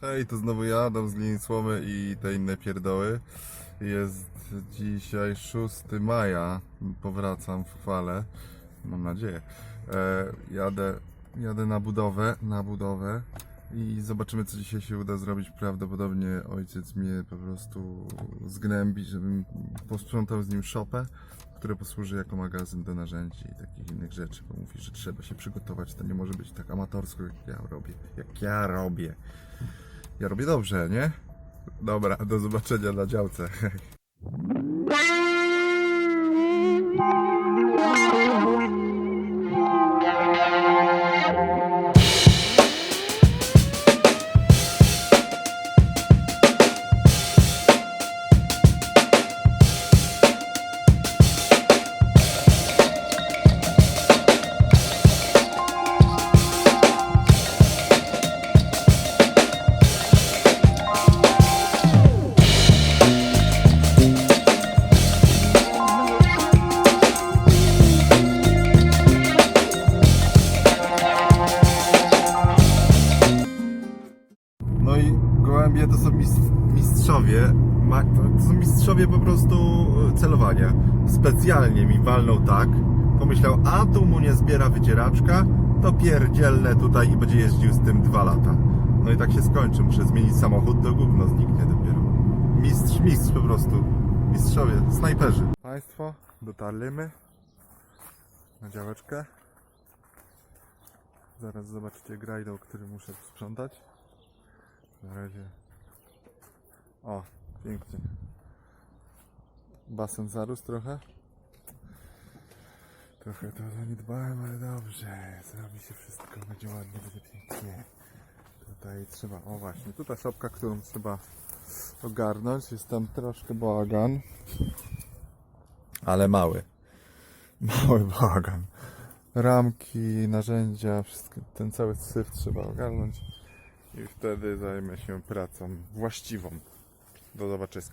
Hej, to znowu ja, Adam z linii Słomy i te inne pierdoły. Jest dzisiaj 6 maja, powracam w chwale, mam nadzieję. E, jadę, jadę na budowę, na budowę i zobaczymy co dzisiaj się uda zrobić. Prawdopodobnie ojciec mnie po prostu zgnębi, żebym posprzątał z nim szopę, które posłuży jako magazyn do narzędzi i takich innych rzeczy, bo mówi, że trzeba się przygotować, to nie może być tak amatorsko jak ja robię, jak ja robię. Ja robię dobrze, nie? Dobra, do zobaczenia na działce. tak. Pomyślał, a tu mu nie zbiera wycieraczka, to pierdzielne tutaj i będzie jeździł z tym dwa lata. No i tak się skończy. Muszę zmienić samochód, to gówno zniknie dopiero. Mistrz, mistrz po prostu. Mistrzowie, snajperzy. Państwo, dotarliśmy na działeczkę. Zaraz zobaczycie grajdą, który muszę sprzątać. Na razie. O, pięknie. Basen zarósł trochę. Trochę to zaniedbałem, ale dobrze. Zrobi się wszystko, będzie ładnie, będzie pięknie. Tutaj trzeba, o właśnie, tu ta szopka, którą trzeba ogarnąć. Jest tam troszkę bałagan. Ale mały. Mały bałagan. Ramki, narzędzia, wszystko, ten cały syf trzeba ogarnąć. I wtedy zajmę się pracą właściwą. Do zobaczenia.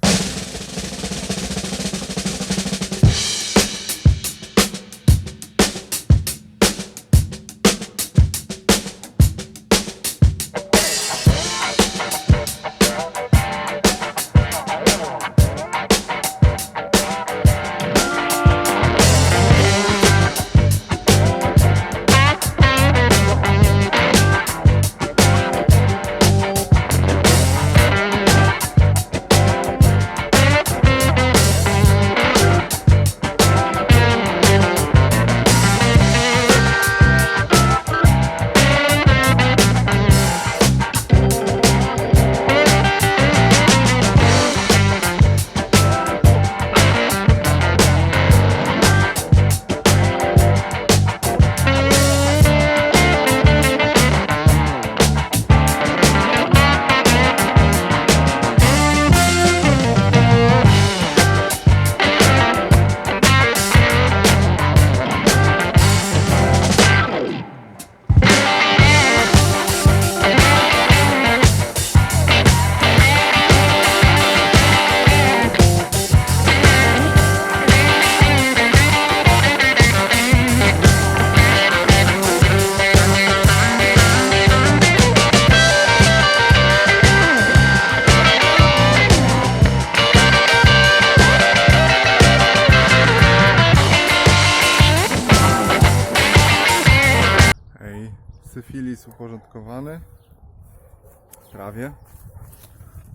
Prawie.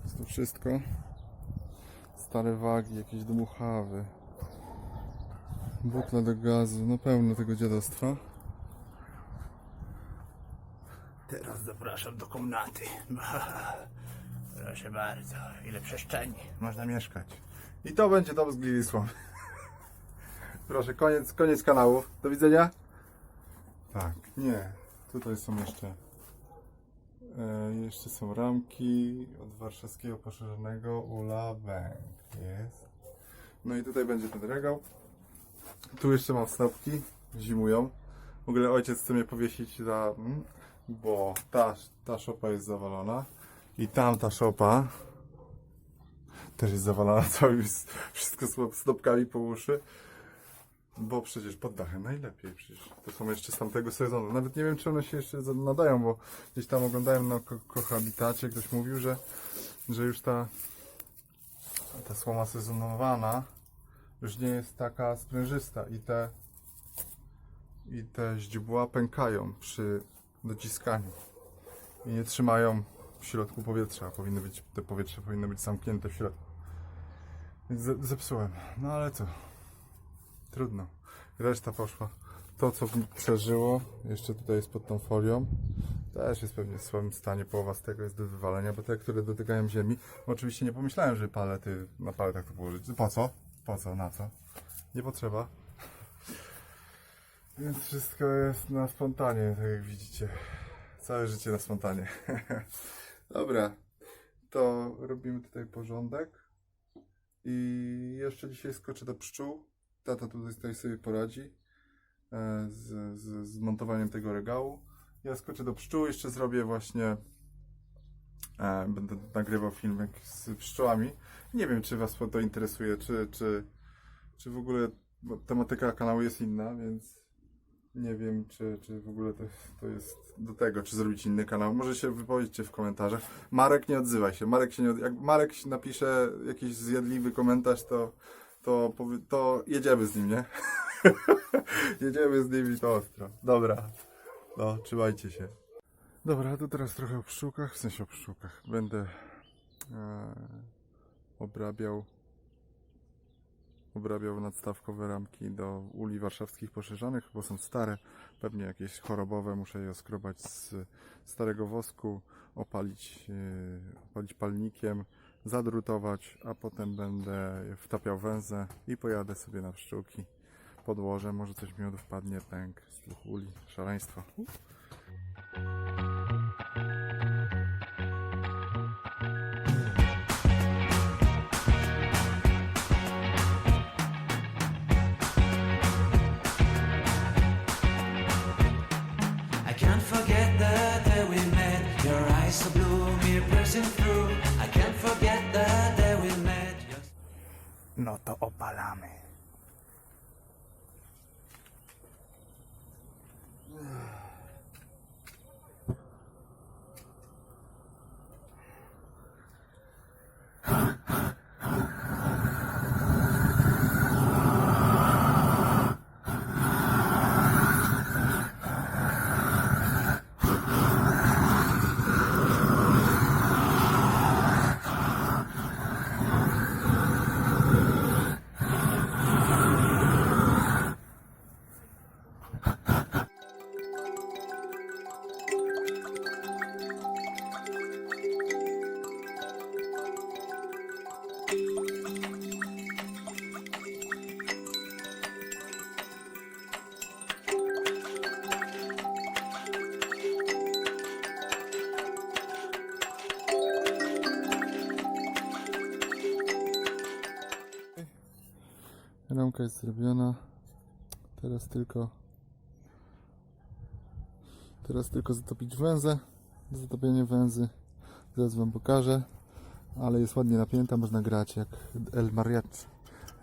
Jest to wszystko. Stare wagi, jakieś dmuchawy. Butla do gazu, no pełno tego dziadostwa. Teraz zapraszam do komnaty. Proszę bardzo, ile przestrzeni. Można mieszkać. I to będzie dom z Gliwisław. Proszę, koniec, koniec kanału. Do widzenia. Tak, nie. Tutaj są jeszcze. E, jeszcze są ramki od warszawskiego poszerzonego Ula Bank. Jest. No i tutaj będzie ten regał. Tu jeszcze mam snopki. Zimują. W ogóle ojciec chce mnie powiesić za. mm, Bo ta, ta szopa jest zawalona. I tamta szopa też jest zawalana całymi, wszystko z snopkami po uszy. Bo przecież pod dachem najlepiej przecież. To są jeszcze z tamtego sezonu. Nawet nie wiem, czy one się jeszcze nadają, bo gdzieś tam oglądałem na ko- kohabitacie, ktoś mówił, że, że już ta, ta słoma sezonowana już nie jest taka sprężysta i te i te źdźbła pękają przy dociskaniu i nie trzymają w środku powietrza. Powinno być, te powietrze powinno być zamknięte w środku. Więc ze- zepsułem. No ale co? Trudno. Reszta poszła. To, co przeżyło, jeszcze tutaj jest pod tą folią, też jest pewnie w słabym stanie. Połowa z tego jest do wywalenia, bo te, które dotykają ziemi, oczywiście nie pomyślałem, że palety na paletach to położyć. Po co? Po co? Na co? Nie potrzeba. Więc wszystko jest na spontanie, tak jak widzicie. Całe życie na spontanie. Dobra, to robimy tutaj porządek. I jeszcze dzisiaj skoczę do pszczół. Tata tutaj, sobie poradzi e, z, z, z montowaniem tego regału. Ja skoczę do pszczół, jeszcze zrobię właśnie. E, będę nagrywał filmek z pszczołami. Nie wiem, czy Was to interesuje, czy, czy, czy w ogóle. Tematyka kanału jest inna, więc nie wiem, czy, czy w ogóle to, to jest do tego, czy zrobić inny kanał. Może się wypowiedzcie w komentarzach. Marek, nie odzywaj się. Marek się nie od... Jak Marek napisze jakiś zjadliwy komentarz, to, to, to jedziemy z nim, nie? jedziemy z nim i to ostro. Dobra. No, trzymajcie się. Dobra, to teraz trochę o pszczółkach, w sensie o pszczółkach. Będę e, obrabiał obrabiał nadstawkowe ramki do uli warszawskich poszerzanych, bo są stare, pewnie jakieś chorobowe, muszę je oskrobać z starego wosku, opalić, yy, opalić palnikiem, zadrutować, a potem będę wtapiał węzę i pojadę sobie na pszczółki. Podłożę, może coś mi odpadnie, pęk z uli, szaleństwo. No to opalamy. Ramka jest zrobiona. Teraz tylko teraz tylko zatopić węzę. Zatopienie węzy zaraz wam pokażę. Ale jest ładnie napięta, można grać jak El Mariachi.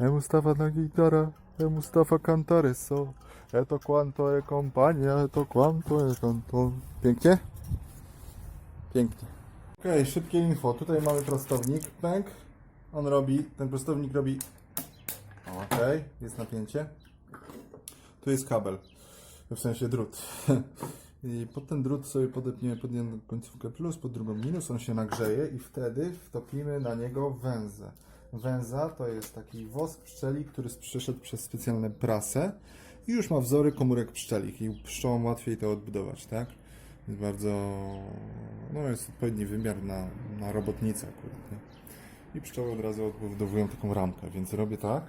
E Mustafa na gitara, e Mustafa cantare so. E to quanto e compagnia, e to quanto e canto. Pięknie? Pięknie. Okej, szybkie info. Tutaj mamy prostownik, pęk. On robi, ten prostownik robi Ok, jest napięcie. Tu jest kabel, w sensie drut. I pod ten drut sobie podepniemy pod jedną końcówkę plus, pod drugą minus, on się nagrzeje i wtedy wtopimy na niego węzę. Węza to jest taki wosk pszczeli, który przeszedł przez specjalne prasę i już ma wzory komórek pszczelich i pszczołom łatwiej to odbudować, tak? Jest bardzo, no jest odpowiedni wymiar na, na robotnicę akurat, nie? I pszczoły od razu odbudowują taką ramkę, więc robię tak.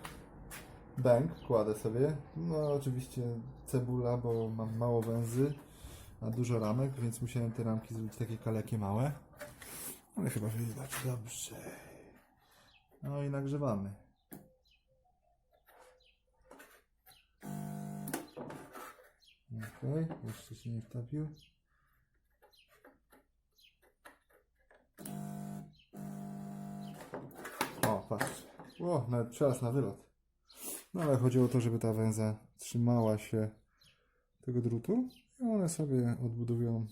Bęk kładę sobie. No oczywiście cebula, bo mam mało węzy, a dużo ramek, więc musiałem te ramki zrobić takie kalekie małe. Ale chyba widać dobrze. No i nagrzewamy. Okej, jeszcze się nie wtopił. O, patrz. O, nawet przelaz na wylot. No ale chodziło o to, żeby ta węza trzymała się tego drutu i one sobie odbudują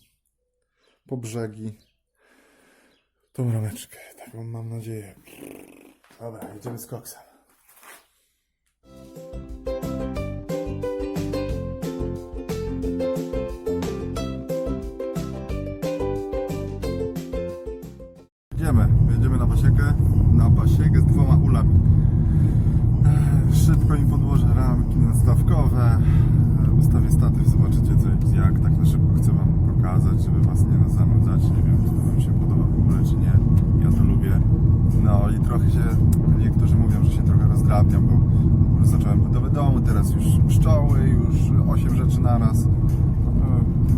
po brzegi tą rameczkę. Taką mam nadzieję. Dobra, jedziemy z koksem. Jedziemy, jedziemy na pasiekę, na pasiekę z dwoma ulami. Szybko im podłożę ramki nastawkowe, e, ustawię statyw, zobaczycie co, jak tak na szybko chcę wam pokazać, żeby was nie zanudzać, nie wiem czy to wam się podoba w ogóle czy nie, ja to lubię. No i trochę się, niektórzy mówią, że się trochę rozdrabniam, bo zacząłem budowę domu, teraz już pszczoły, już 8 rzeczy naraz. No,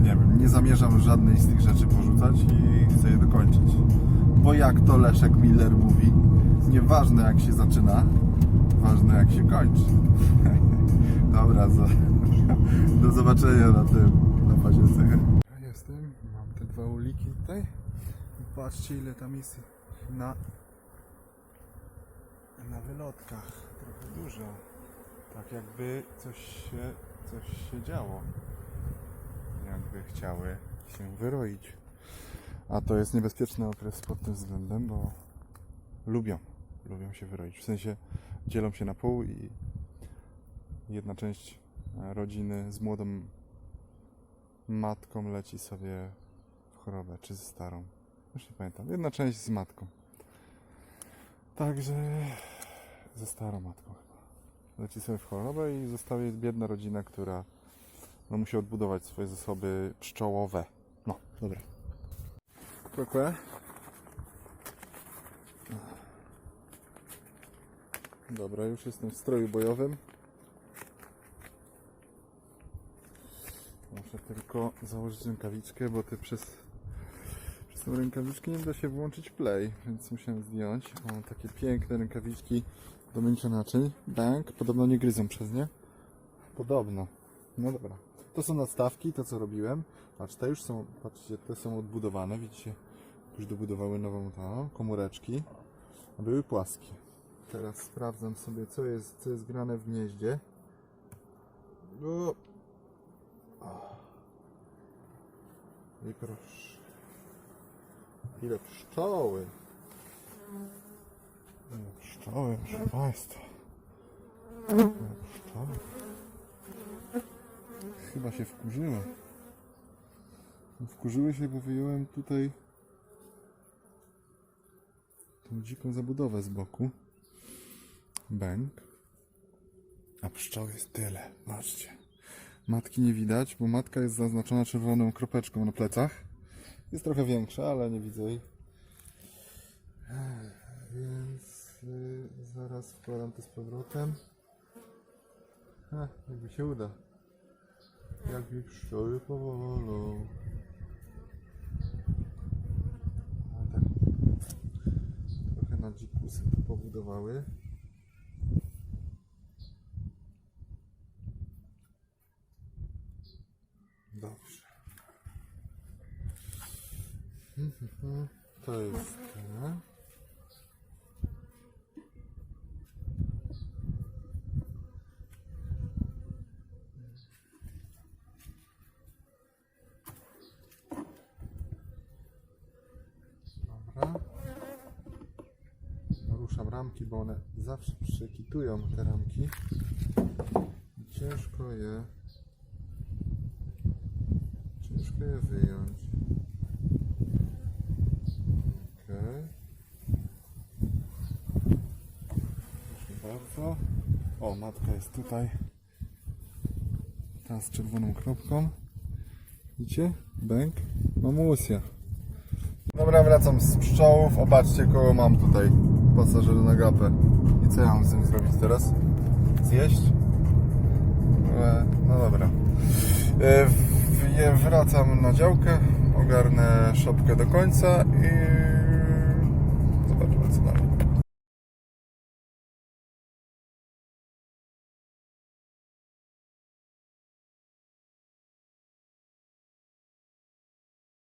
nie wiem, nie zamierzam żadnej z tych rzeczy porzucać i chcę je dokończyć. Bo jak to Leszek Miller mówi, nieważne jak się zaczyna, ważne jak się kończy. Dobra, za, do zobaczenia na tym, na pasiece. Ja jestem, mam te dwa uliki tutaj. Patrzcie ile tam jest na, na wylotkach. Trochę dużo. Tak jakby coś się, coś się działo. Jakby chciały się wyroić. A to jest niebezpieczny okres pod tym względem, bo lubią, lubią się wyroić. W sensie dzielą się na pół i jedna część e, rodziny z młodą matką leci sobie w chorobę, czy ze starą. Już nie pamiętam. Jedna część z matką. Także ze starą matką chyba. Leci sobie w chorobę i zostaje biedna rodzina, która no, musi odbudować swoje zasoby pszczołowe. No, dobra. Kłe, Dobra, już jestem w stroju bojowym. Muszę tylko założyć rękawiczkę, bo ty przez, przez tą rękawiczkę nie da się włączyć play, więc musiałem zdjąć. Mam takie piękne rękawiczki do mycia naczyń. Bank, podobno nie gryzą przez nie. Podobno. No dobra. To są nadstawki, to co robiłem. Patrz, te już są, patrzcie, te są odbudowane, widzicie? Już dobudowały nową tą, komóreczki. A były płaskie. Teraz sprawdzam sobie, co jest, co jest grane w gnieździe. O. O. I proszę. Ile pszczoły. Ile pszczoły, proszę Państwa. Ile pszczoły. Chyba się wkurzyły. Wkurzyły się, bo wyjąłem tutaj tą dziką zabudowę z boku. Bęk. A pszczoł jest tyle. Patrzcie. Matki nie widać, bo matka jest zaznaczona czerwoną kropeczką na plecach. Jest trochę większa, ale nie widzę jej. Więc y, zaraz wkładam to z powrotem. Ha, jakby się uda. Jak mi pszczoły powolą. Ale tak trochę na dzikusy pobudowały. Dobrze. To jest. Dobra. Ruszam ramki, bo one zawsze przekitują te ramki. Ciężko je je wyjąć. Okej. Proszę bardzo. O, matka jest tutaj. Ta z czerwoną kropką. Widzicie? Bęk. Mamusia. Dobra, wracam z pszczołów. Zobaczcie, kogo mam tutaj. Pasażer na gapę. I co ja mam z tym zrobić teraz? Zjeść? E, No dobra. Wracam na działkę, ogarnę szopkę do końca i